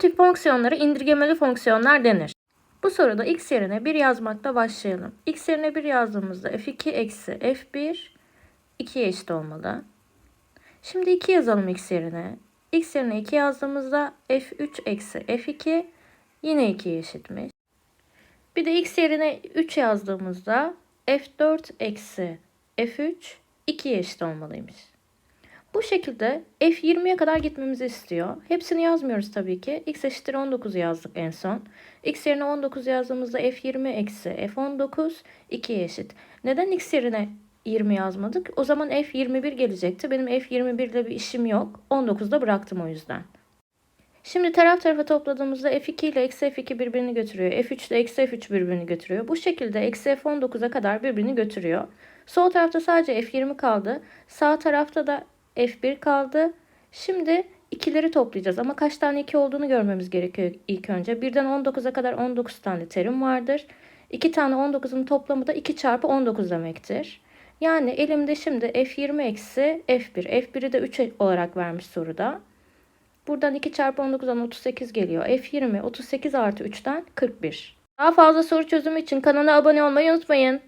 tip fonksiyonlara indirgemeli fonksiyonlar denir. Bu soruda x yerine 1 yazmakla başlayalım. x yerine 1 yazdığımızda f2 eksi f1 2'ye eşit olmalı. Şimdi 2 yazalım x yerine. x yerine 2 yazdığımızda f3 eksi f2 yine 2'ye eşitmiş. Bir de x yerine 3 yazdığımızda f4 eksi f3 2'ye eşit olmalıymış. Bu şekilde f20'ye kadar gitmemizi istiyor. Hepsini yazmıyoruz tabii ki. x eşittir 19 yazdık en son. x yerine 19 yazdığımızda f20 eksi f19 2'ye eşit. Neden x yerine 20 yazmadık? O zaman f21 gelecekti. Benim f21 ile bir işim yok. 19'da bıraktım o yüzden. Şimdi taraf tarafa topladığımızda f2 ile eksi f2 birbirini götürüyor. f3 ile eksi f3 birbirini götürüyor. Bu şekilde eksi f19'a kadar birbirini götürüyor. Sol tarafta sadece f20 kaldı. Sağ tarafta da f1 kaldı. Şimdi ikileri toplayacağız ama kaç tane 2 olduğunu görmemiz gerekiyor ilk önce. 1'den 19'a kadar 19 tane terim vardır. 2 tane 19'un toplamı da 2 çarpı 19 demektir. Yani elimde şimdi f20 eksi f1. f1'i de 3 olarak vermiş soruda. Buradan 2 çarpı 19'dan 38 geliyor. F20 38 artı 3'ten 41. Daha fazla soru çözümü için kanala abone olmayı unutmayın.